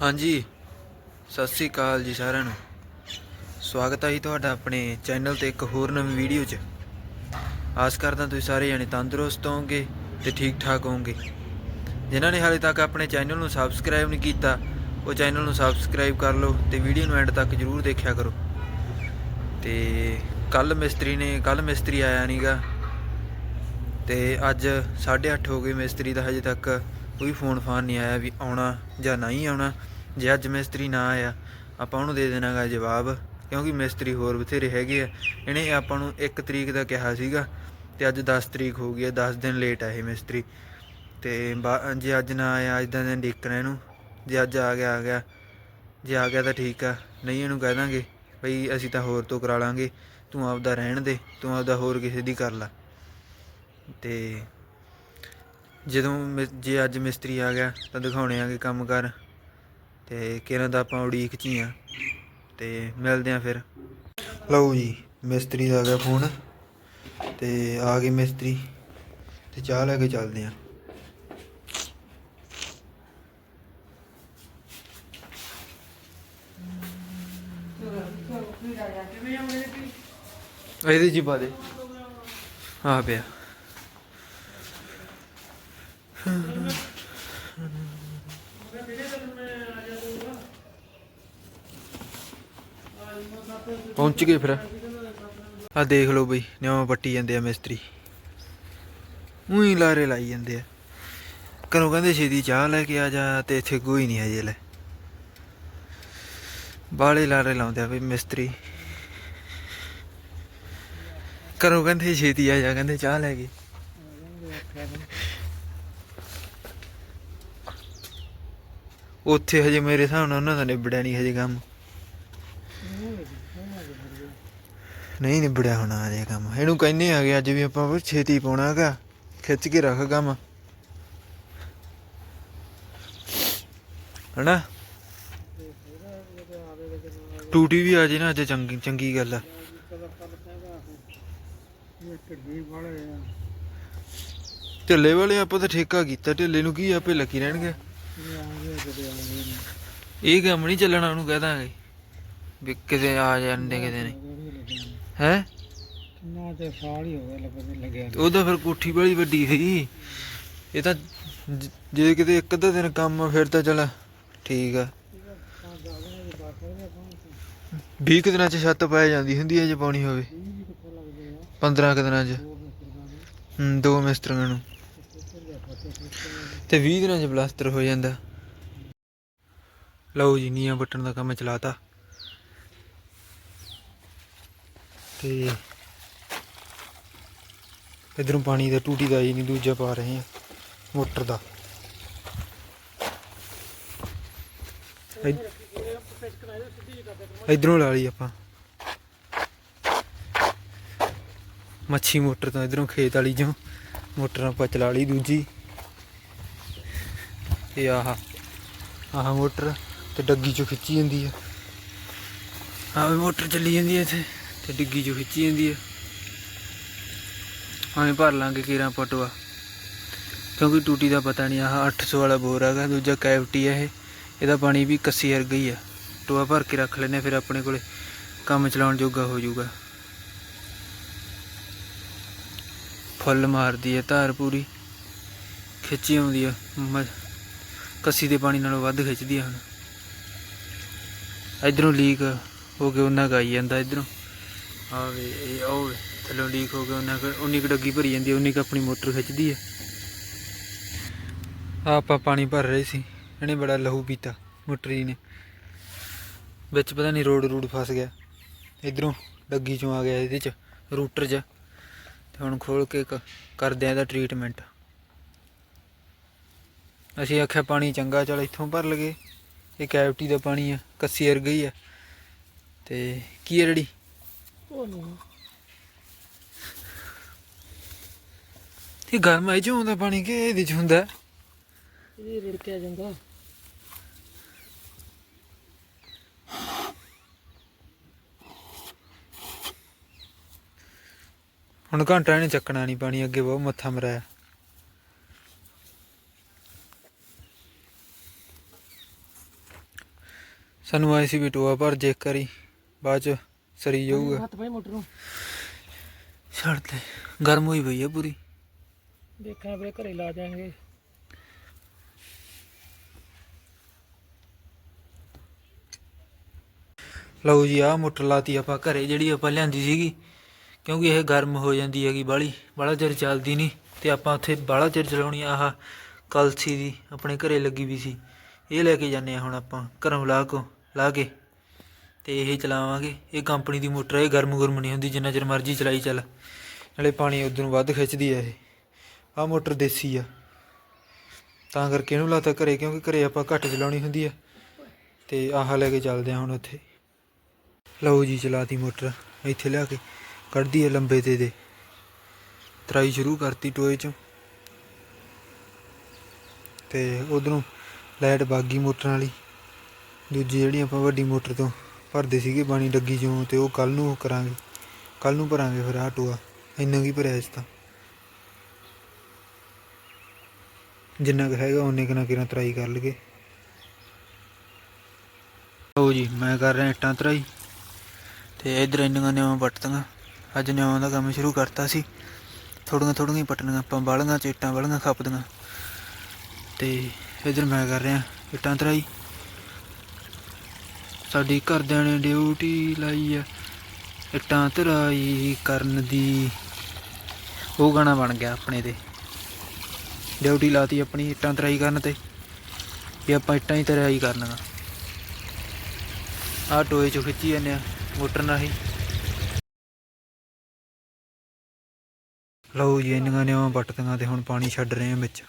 ਹਾਂਜੀ। ਸਤਿ ਸ੍ਰੀ ਅਕਾਲ ਜੀ ਸਾਰਿਆਂ ਨੂੰ। ਸਵਾਗਤ ਹੈ ਜੀ ਤੁਹਾਡਾ ਆਪਣੇ ਚੈਨਲ ਤੇ ਇੱਕ ਹੋਰ ਨਵੀਂ ਵੀਡੀਓ 'ਚ। ਆਸ ਕਰਦਾ ਤੁਸੀਂ ਸਾਰੇ ਜਣੇ ਤੰਦਰੁਸਤ ਹੋਵੋਗੇ ਤੇ ਠੀਕ ਠਾਕ ਹੋਵੋਗੇ। ਜਿਨ੍ਹਾਂ ਨੇ ਹਾਲੇ ਤੱਕ ਆਪਣੇ ਚੈਨਲ ਨੂੰ ਸਬਸਕ੍ਰਾਈਬ ਨਹੀਂ ਕੀਤਾ, ਉਹ ਚੈਨਲ ਨੂੰ ਸਬਸਕ੍ਰਾਈਬ ਕਰ ਲਓ ਤੇ ਵੀਡੀਓ ਨੂੰ ਐਂਡ ਤੱਕ ਜਰੂਰ ਦੇਖਿਆ ਕਰੋ। ਤੇ ਕੱਲ ਮਿਸਤਰੀ ਨੇ, ਕੱਲ ਮਿਸਤਰੀ ਆਇਆ ਨਹੀਂਗਾ ਤੇ ਅੱਜ 8:30 ਹੋ ਗਏ ਮਿਸਤਰੀ ਦਾ ਹਜੇ ਤੱਕ। ਕੋਈ ਫੋਨ ਫਾਨ ਨਹੀਂ ਆਇਆ ਵੀ ਆਉਣਾ ਜਾਂ ਨਹੀਂ ਆਉਣਾ। ਜੇ ਅੱਜ ਮਿਸਤਰੀ ਨਾ ਆਇਆ, ਆਪਾਂ ਉਹਨੂੰ ਦੇ ਦੇਣਾਗਾ ਜਵਾਬ, ਕਿਉਂਕਿ ਮਿਸਤਰੀ ਹੋਰ ਬਥੇਰੇ ਹੈਗੇ ਆ। ਇਹਨੇ ਆਪਾਂ ਨੂੰ 1 ਤਰੀਕ ਦਾ ਕਿਹਾ ਸੀਗਾ ਤੇ ਅੱਜ 10 ਤਰੀਕ ਹੋ ਗਈ ਹੈ 10 ਦਿਨ ਲੇਟ ਆ ਇਹ ਮਿਸਤਰੀ। ਤੇ ਬਾ- ਜੇ ਅੱਜ ਨਾ ਆਇਆ, ਅੱਜ ਦਾ ਦਿਨ ਦੇਖਣਾ ਇਹਨੂੰ। ਜੇ ਅੱਜ ਆ ਗਿਆ ਆ ਗਿਆ। ਜੇ ਆ ਗਿਆ ਤਾਂ ਠੀਕ ਆ, ਨਹੀਂ ਇਹਨੂੰ ਕਹਿ ਦਾਂਗੇ, ਬਈ ਅਸੀਂ ਤਾਂ ਹੋਰ ਤੋਂ ਕਰਾ ਲਾਂਗੇ, ਤੂੰ ਆਪਦਾ ਰਹਿਣ ਦੇ, ਤੂੰ ਆਪਦਾ ਹੋਰ ਕਿਸੇ ਦੀ ਕਰ ਲੈ। ਤੇ ਜਦੋਂ ਮਿਸ ਜੇ ਅੱਜ ਮਿਸਤਰੀ ਆ ਗਿਆ ਤਾਂ ਦਿਖਾਉਣੇ ਆਗੇ ਕੰਮ ਕਰ। ਤੇ ਕਿਰਨ ਦਾ ਆਪਾਂ ਉਡੀਕ 'ਚ ਹੀ ਆ। ਤੇ ਮਿਲਦੇ ਆ ਫਿਰ। ਲਓ ਜੀ, ਮਿਸਤਰੀ ਦਾ ਆ ਗਿਆ ਫੋਨ। ਤੇ ਆ ਗਏ ਮਿਸਤਰੀ। ਤੇ ਚਾਹ ਲੈ ਕੇ ਚੱਲਦੇ ਆ। ਇਹਦੇ ਜੀ ਪਾ ਦੇ। ਆ ਪਿਆ। ਪਹੁੰਚ ਗਏ ਫਿਰ। ਆ ਦੇਖ ਲਓ ਬਈ, ਨਿਆਵਾਂ ਪੱਟੀ ਜਾਂਦੇ ਆ ਮਿਸਤਰੀ। ਉਹੀ ਲਾਰੇ ਲਾਈ ਜਾਂਦੇ ਆ। ਘਰੋਂ ਕਹਿੰਦੇ ਛੇਤੀ ਚਾਹ ਲੈ ਕੇ ਆ ਜਾ ਤੇ ਇੱਥੇ ਕੋਈ ਨਹੀਂ ਹਜੇ ਲੈ। ਬਾਲੇ ਲਾਰੇ ਲਾਉਂਦੇ ਆ ਬਈ ਮਿਸਤਰੀ। ਘਰੋਂ ਕਹਿੰਦੇ ਛੇਤੀ ਆ ਜਾ, ਕਹਿੰਦੇ ਚਾਹ ਲੈ ਕੇ। ਉੱਥੇ ਹਜੇ ਮੇਰੇ ਹਿਸਾਬ ਨਾਲ ਉਹਨਾਂ ਦਾ ਨਿਬੜਿਆ ਨਹੀਂ ਹਜੇ ਕੰਮ। ਨਹੀਂ ਨਿਬੜਿਆ ਹੋਣਾ ਹਜੇ ਕੰਮ। ਇਹਨੂੰ ਕਹਿੰਨੇ ਆ ਗਿਆ ਅੱਜ ਵੀ ਆਪਾਂ ਵੀ ਛੇਤੀ ਪਾਉਣਾ ਖਿੱਚ ਕੇ ਰੱਖ ਕੰਮ। ਹਨਾ? ਟੂਟੀ ਵੀ ਆ ਜੇ ਨਾ ਅੱਜ ਚੰਗੀ ਚੰਗੀ ਗੱਲ ਆ। ਢਿੱਲੇ ਵਾਲੇ ਆਪਾਂ ਤਾਂ ਠੇਕਾ ਕੀਤਾ, ਢਿੱਲੇ ਨੂੰ ਕੀ ਆਪੇ ਲੱਕੀ ਰਹਿਣਗੇ? ਇਹ ਕੰਮ ਨਹੀਂ ਚੱਲਣਾ ਉਹਨੂੰ ਕਹਿ ਦਾਂਗੇ। ਵੀ ਕਿਤੇ ਆ ਜਾਂਦੇ ਕਿਤੇ ਨੇ। ਹੈ? ਨਾ ਤੇ ਸਾਲ ਹੀ ਹੋ ਗਿਆ ਲੱਗਣ ਲੱਗਿਆ ਉਹਦਾ ਫਿਰ ਕੋਠੀ ਬੜੀ ਵੱਡੀ ਸੀ। ਇਹ ਤਾਂ ਜ- ਜੇ ਕਿਤੇ ਇੱਕ ਅੱਧਾ ਦਿਨ ਕੰਮ ਆ ਫਿਰ ਤਾਂ ਚਲ ਠੀਕ ਆ। 20 ਕੁ ਦਿਨਾਂ ਚ ਛੱਤ ਪੈ ਜਾਂਦੀ ਹੁੰਦੀ ਹੈ ਜੇ ਪਾਉਣੀ ਹੋਵੇ। 15 ਕੁ ਦਿਨਾਂ ਚ। ਹੂੰ ਦੋ ਮਿਸਤਰੀਆਂ ਨੂੰ। ਤੇ 20 ਦਿਨਾਂ ਚ ਪਲਾਸਟਰ ਹੋ ਜਾਂਦਾ। ਲਓ ਜੀ ਨੀਆਂ ਬੱਟਣ ਦਾ ਕੰਮ ਚਲਾਤਾ। ਤੇ ਇਧਰੋਂ ਪਾਣੀ ਦਾ ਟੂਟੀ ਦਾ ਹੀ ਨਹੀਂ ਦੂਜਾ ਪਾ ਰਹੇ ਆ ਮੋਟਰ ਦਾ। ਇਧਰੋਂ ਲਾ ਲਈ ਆਪਾਂ। ਮੱਛੀ ਮੋਟਰ ਤੋਂ ਇਧਰੋਂ ਖੇਤ ਵਾਲੀ ਚੋਂ ਮੋਟਰ ਆਪਾਂ ਚਲਾ ਲਈ ਦੂਜੀ। ਤੇ ਆਹ ਆਹ ਮੋਟਰ। ਤੇ ਡੱਗੀ ਚੋਂ ਖਿੱਚੀ ਜਾਂਦੀ ਆ। ਆਹ ਵੀ ਮੋਟਰ ਚੱਲੀ ਜਾਂਦੀ ਹੈ ਇੱਥੇ, ਤੇ ਡਿੱਗੀ ਚੋਂ ਖਿੱਚੀ ਜਾਂਦੀ ਹੈ ਐਂ ਭਰ ਲਾਂਗੇ ਕੀਰਾਂ ਪਟਵਾ ਕਿਉਂਕਿ ਟੂਟੀ ਦਾ ਪਤਾ ਨਹੀਂ, ਆਹ 800 ਵਾਲਾ ਬੋਰ ਹੈਗਾ, ਦੂਜਾ ਕੈਵਟੀ ਹੈ ਇਹ। ਇਹਦਾ ਪਾਣੀ ਵੀ ਕੱਸੀ ਵਰਗਾ ਹੀ ਆ। ਟੋਆ ਭਰ ਕੇ ਰੱਖ ਲੈਨੇ ਫਿਰ ਆਪਣੇ ਕੋਲੇ ਕੰਮ ਚਲਾਉਣ ਜੋਗਾ ਹੋ ਜਾਊਗਾ। ਫੁੱਲ ਮਾਰਦੀ ਹੈ ਧਾਰ ਪੂਰੀ। ਖਿੱਚੀ ਆਉਂਦੀ ਆ, ਮ- ਕੱਸੀ ਦੇ ਪਾਣੀ ਨਾਲੋਂ ਵੱਧ ਖਿੱਚਦੀ ਆ ਹੁਣ। ਇਧਰੋਂ ਲੀਕ ਹੋ ਕੇ ਉਹਨਾਂ ਗਾਈ ਜਾਂਦਾ ਇਧਰੋਂ। ਆਵੇ ਇਹ ਆਵੇ ਥੱਲੋਂ ਲੀਕ ਹੋ ਕੇ ਉਹਨਾਂ ਕੁ ਉਨੀ ਕੁ ਡੱਗੀ ਭਰੀ ਜਾਂਦੀ ਉਨੀ ਕੁ ਆਪਣੀ ਮੋਟਰ ਖਿੱਚਦੀ ਹੈ ਆਹ ਆਪਾਂ ਪਾਣੀ ਭਰ ਰਹੇ ਸੀ, ਇਹਨੇ ਬੜਾ ਲਹੂ ਪੀਤਾ, ਮੋਟਰੀ ਨੇ। ਵਿੱਚ ਪਤਾ ਨਹੀਂ ਰੋਡ ਰੂਡ ਫਸ ਗਿਆ। ਇਧਰੋਂ ਡੱਗੀ ਚੋਂ ਆ ਗਿਆ ਇਹਦੇ ਚ, ਰੂਟਰ ਚ। ਤੇ ਹੁਣ ਖੋਲ ਕੇ ਕ- ਕਰਦੇ ਆ ਇਹਦਾ ਟ੍ਰੀਟਮੈਂਟ ਅਸੀਂ ਆਖਿਆ, ਪਾਣੀ ਚੰਗਾ, ਚਲ ਇੱਥੋਂ ਭਰ ਲਗੇ ਇਹ ਕੈਵਟੀ ਦਾ ਪਾਣੀ ਆ ਕੱਸੀ ਵਰਗਾ ਹੀ ਆ। ਤੇ ਕੀ ਹੈ ਨਹੀਂ ਇਹ ਗਰਮ ਹੈ ਜੋ ਹੁੰਦਾ ਪਾਣੀ ਕਿ ਇਹਦੇ ਚ ਹੁੰਦਾ? ਇਹ ਰਿੜਕਿਆ ਜਾਂਦਾ। ਹੁਣ ਘੰਟਾ ਇਹਨੇ ਚੱਕਣਾ ਨਹੀਂ ਪਾਣੀ ਅੱਗੇ ਬਹੁਤ ਮੱਥਾ ਮਰਾਇਆ। ਸਾਨੂੰ ਆਏ ਸੀ ਵੀ ਟੋਆ ਭਰ ਜੇ ਕਰੀ ਬਾਅਦ ਚ ਸਰੀ ਜਾਊਗਾ। ਹੱਥ ਪਾਈ ਮੋਟਰ ਨੂੰ। ਛੱਡ ਦੇ ਗਰਮ ਹੋਈ ਪਈ ਆ ਪੂਰੀ। ਦੇਖਾਂ ਵੀਰੇ ਘਰੇ ਲਾ ਜਾਾਂਗੇ ਲਓ ਜੀ ਆਹ ਮੋਟਰ ਲਾਤੀ ਆਪਾਂ ਘਰੇ ਜਿਹੜੀ ਆਪਾਂ ਲਿਆਂਦੀ ਸੀਗੀ। ਕਿਉਂਕਿ ਇਹ ਗਰਮ ਹੋ ਜਾਂਦੀ ਹੈਗੀ ਬਾਲੀ ਬਾਲਾ ਚਿਰ ਚੱਲਦੀ ਨਹੀਂ ਤੇ ਆਪਾਂ ਉੱਥੇ ਬਾਲਾ ਚਿਰ ਚਲਾਉਣੀ ਆਹ ਕਲਸੀ ਦੀ ਆਪਣੇ ਘਰੇ ਲੱਗੀ ਵੀ ਸੀ। ਇਹ ਲੈ ਕੇ ਜਾਂਦੇ ਆ ਹੁਣ ਆਪਾਂ, ਘਰੋਂ ਲਾ ਕੋ, ਲਾ ਕੇ। ਤੇ ਇਹ ਚਲਾਵਾਂਗੇ। ਇਹ ਕੰਪਨੀ ਦੀ ਮੋਟਰ ਹੈ ਇਹ ਗਰਮ ਗੁਰਮ ਨਹੀਂ ਹੁੰਦੀ, ਜਿੰਨਾ ਚਿਰ ਮਰਜ਼ੀ ਚਲਾਈ ਚੱਲ। ਨਾਲੇ ਪਾਣੀ ਉਧਰ ਵੱਧ ਖਿੱਚਦੀ ਹੈ ਇਹ। ਆਹ ਮੋਟਰ ਦੇਸੀ ਆ। ਤਾਂ ਕਰਕੇ ਇਹਨੂੰ ਲਾਤਾ ਘਰੇ, ਕਿਉਂਕਿ ਘਰੇ ਆਪਾਂ ਘੱਟ ਚਲਾਉਣੀ ਹੁੰਦੀ ਆ। ਤੇ ਆਹ ਲੈ ਕੇ ਚੱਲਦੇ ਆ ਹੁਣ ਉੱਥੇ। ਲਓ ਜੀ, ਚਲਾਤੀ ਮੋਟਰ। ਇੱਥੇ ਲਿਆ ਕੇ ਕੱਢਦੀ ਹੈ ਲੰਬੇ ਤੇ ਦੇ। ਤਰਾਈ ਸ਼ੁਰੂ ਕਰਤੀ ਟੋਏ ਚੋਂ। ਤੇ ਉਧਰੋਂ ਲਾਈਟ ਬਾਗੀ ਮੋਟਰ ਵਾਲੀ। ਦੂਜੀ ਜਿਹੜੀ ਆਪਾਂ ਵੱਡੀ ਮੋਟਰ ਤੋਂ ਭਰਦੇ ਸੀਗੇ ਪਾਣੀ ਡੱਗੀ ਚੋਂ, ਤੇ ਉਹ ਕੱਲ ਨੂੰ ਕਰਾਂਗੇ। ਕੱਲ ਨੂੰ ਭਰਾਂਗੇ ਫਿਰ ਆਹ ਟੋਆ। ਇੰਨਾ ਕੀ ਭਰਿਆ ਇਸ ਤਾਂ? ਜਿੰਨਾ ਕੁ ਹੈਗਾ ਉਹਨੇ ਕਿਨਾ ਕਿਨਾ ਤਰਾਈ ਕਰ ਲਗੇ ਲਓ ਜੀ, ਮੈਂ ਕਰ ਰਿਹਾ ਇੱਟਾਂ ਤਰਾਈ। ਤੇ ਇਧਰ ਇੰਨੀਆਂ ਨਿਆਵਾਂ ਪੱਟਦੀਆਂ ਅੱਜ ਨਿਆਵਾਂ ਦਾ ਕੰਮ ਸ਼ੁਰੂ ਕਰਤਾ ਸੀ। ਥੋੜੀਆਂ ਥੋੜੀਆਂ ਹੀ ਪੱਟਣੀਆਂ, ਆਪਾਂ ਬਾਲੀਆਂ ਚ ਇੱਟਾਂ ਬਾਲੀਆਂ ਖੱਪਦੀਆਂ। ਤੇ ਇਧਰ ਮੈਂ ਕਰ ਰਿਹਾ, ਇੱਟਾਂ ਤਰਾਈ। ਸਾਡੀ ਘਰਦਿਆਂ ਨੇ ਡਿਊਟੀ ਲਾਈ ਆ, ਇੱਟਾਂ ਤਰਾਈ ਕਰਨ ਦੀ। ਉਹ ਗਾਣਾ ਬਣ ਗਿਆ ਆਪਣੇ ਤੇ। ਡਿਊਟੀ ਲਾਤੀ ਆਪਣੀ ਇੱਟਾਂ ਤਰਾਈ ਕਰਨ ਤੇ, ਵੀ ਆਪਾਂ ਇੱਟਾਂ ਹੀ ਤਰਾਈ ਕਰਨੀਆਂ। ਆ ਟੋਏ ਚੋਂ ਖਿੱਚੀ ਜਾਂਦੇ ਆ, ਮੋਟਰ ਨਾਲ ਲਓ ਜੀ, ਇੰਨੀਆਂ ਨਿਆਵਾਂ ਪੱਟਦੀਆਂ ਤੇ ਹੁਣ ਪਾਣੀ ਛੱਡ ਰਹੇ ਆ ਵਿੱਚ।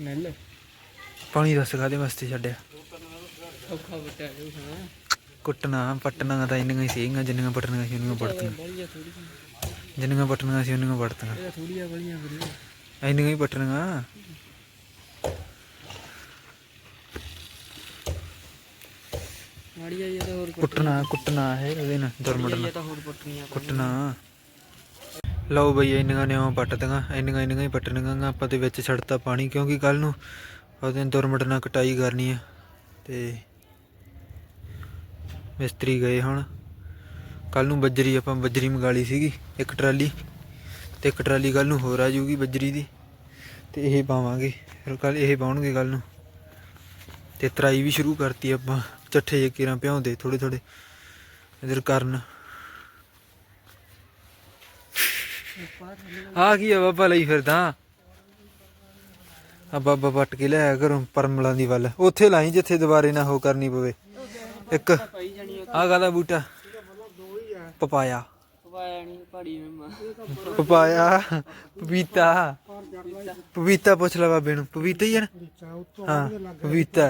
ਮਿਲ ਪਾਣੀ ਦੱਸ ਕਾਹਦੇ ਵਾਸਤੇ ਛੱਡਿਆ? ਔਖਾ ਬਟਾ ਜੋ ਹਾਂ ਕੁੱਟਣਾ ਪੱਟਣਾ ਤਾਂ ਇੰਨੀਆਂ ਹੀ ਸੀਗੀਆਂ ਜਿੰਨੀਆਂ ਪੱਟਣੀਆਂ ਸੀ ਉਹਨੀਆਂ ਬੜੀਆਂ ਥੋੜੀਆਂ ਜਿੰਨੀਆਂ ਪੱਟਣੀਆਂ ਸੀ ਉਹਨੀਆਂ ਪੱਟਤੀਆਂ ਇਹ ਥੋੜੀਆਂ ਬੜੀਆਂ ਵੀਰੇ ਇੰਨੀਆਂ ਹੀ ਪੱਟਣੀਆਂ। ਮਾੜੀਆਂ ਜਿਹਾ ਤਾਂ ਹੋਰ ਕੁੱਟਣਾ ਕੁੱਟਣਾ ਹੈ ਉਹਦੇ ਨਾਲ ਦੁਰਮੜਨਾ ਕੁੱਟਣਾ। ਲਓ ਬਈ ਇੰਨੀਆਂ ਨੇ ਨਿਆਵਾਂ ਪੱਟਦੀਆਂ ਇੰਨੀਆਂ ਇੰਨੀਆਂ ਹੀ ਪੱਟਣੀਆਂ ਗਾ। ਆਪਾਂ ਤੇ ਵਿੱਚ ਛੱਡਤਾ ਪਾਣੀ ਕਿਉਂਕਿ ਕੱਲ ਨੂੰ ਉਹਦੇ ਦੁਰਮਟ ਨਾਲ ਕਟਾਈ ਕਰਨੀ ਆ ਤੇ ਮਿਸਤਰੀ ਗਏ ਹੁਣ। ਕੱਲ ਨੂੰ ਬੱਜਰੀ, ਆਪਾਂ ਬੱਜਰੀ ਮੰਗਾ ਸੀਗੀ, ਇੱਕ ਟਰਾਲੀ ਤੇ ਇੱਕ ਟਰਾਲੀ ਕੱਲ ਨੂੰ ਹੋਰ ਆ ਜੂਗੀ ਬੱਜਰੀ ਦੀ ਤੇ ਇਹ ਪਾਵਾਂਗੇ। ਫਿਰ ਕੱਲ ਇਹ ਪਾਉਣਗੇ ਕੱਲ ਨੂੰ। ਤੇ ਤਰਾਈ ਵੀ ਸ਼ੁਰੂ ਕਰਤੀ ਆਪਾਂ, ਚੱਠੇ ਜੇ ਕਿਰਾਂ ਭਿਆਉਂਦੇ ਥੋੜੇ ਥੋੜੇ ਇਧਰ ਕਰਨ। ਆ ਕੀ ਆ ਬਾਬਾ ਲਈ ਫਿਰਦਾ ਆ ਬਾਬਾ ਪੱਟ ਕੇ ਲਿਆਇਆ ਘਰੋਂ ਪਰਮਲਾਂ ਦੀ ਵੱਲ। ਉੱਥੇ ਲਾਈ ਜਿੱਥੇ ਦੁਬਾਰੇ ਨਾ ਹੋ ਕਰਨੀ ਪਵੇ। ਇੱਕ ਆ ਕਾਹਦਾ ਬੂਟਾ। ਪਪਾਇਆ। ਪਪਾਇਆ। ਪਪੀਤਾ। ਪਪੀਤਾ ਪੁੱਛ ਲੈ ਬਾਬੇ ਨੂੰ। ਪਪੀਤਾ ਹੀ ਹੈ ਨਾ? ਹਾਂ, ਪਪੀਤਾ।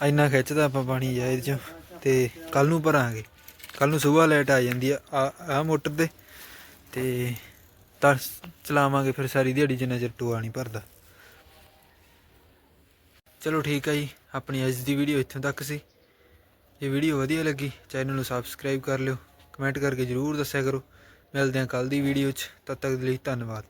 ਇੰਨਾ ਖਿੱਚਦਾ ਆਪਾਂ ਪਾਣੀ ਜਾਇਦ ਚੋਂ। ਤੇ ਕੱਲ ਨੂੰ ਭਰਾਂਗੇ। ਕੱਲ ਨੂੰ ਸਵੇਰ ਲੈਟ ਆ ਜਾਂਦੀ ਆ ਆ ਮੋਟਰ ਤੇ। ਤੇ ਤਾਂ ਚਲਾਵਾਂਗੇ ਫਿਰ ਸਾਰੀ ਦਿਹਾੜੀ ਜਿੰਨਾ ਚਿਰ ਟੋਆ ਨਹੀਂ ਭਰਦਾ। ਚਲੋ ਠੀਕ ਹੈ ਜੀ, ਆਪਣੀ ਅੱਜ ਦੀ ਵੀਡੀਓ ਇੱਥੋਂ ਤੱਕ ਸੀ। ਜੇ ਵੀਡੀਓ ਵਧੀਆ ਲੱਗੀ ਚੈਨਲ ਨੂੰ ਸਬਸਕ੍ਰਾਈਬ ਕਰ ਲਿਓ। ਕਮੈਂਟ ਕਰਕੇ ਜਰੂਰ ਦੱਸਿਆ ਕਰੋ। ਮਿਲਦੇ ਹਾਂ ਕੱਲ ਦੀ ਵੀਡੀਓ 'ਚ, ਤਦ ਤੱਕ ਲਈ ਧੰਨਵਾਦ।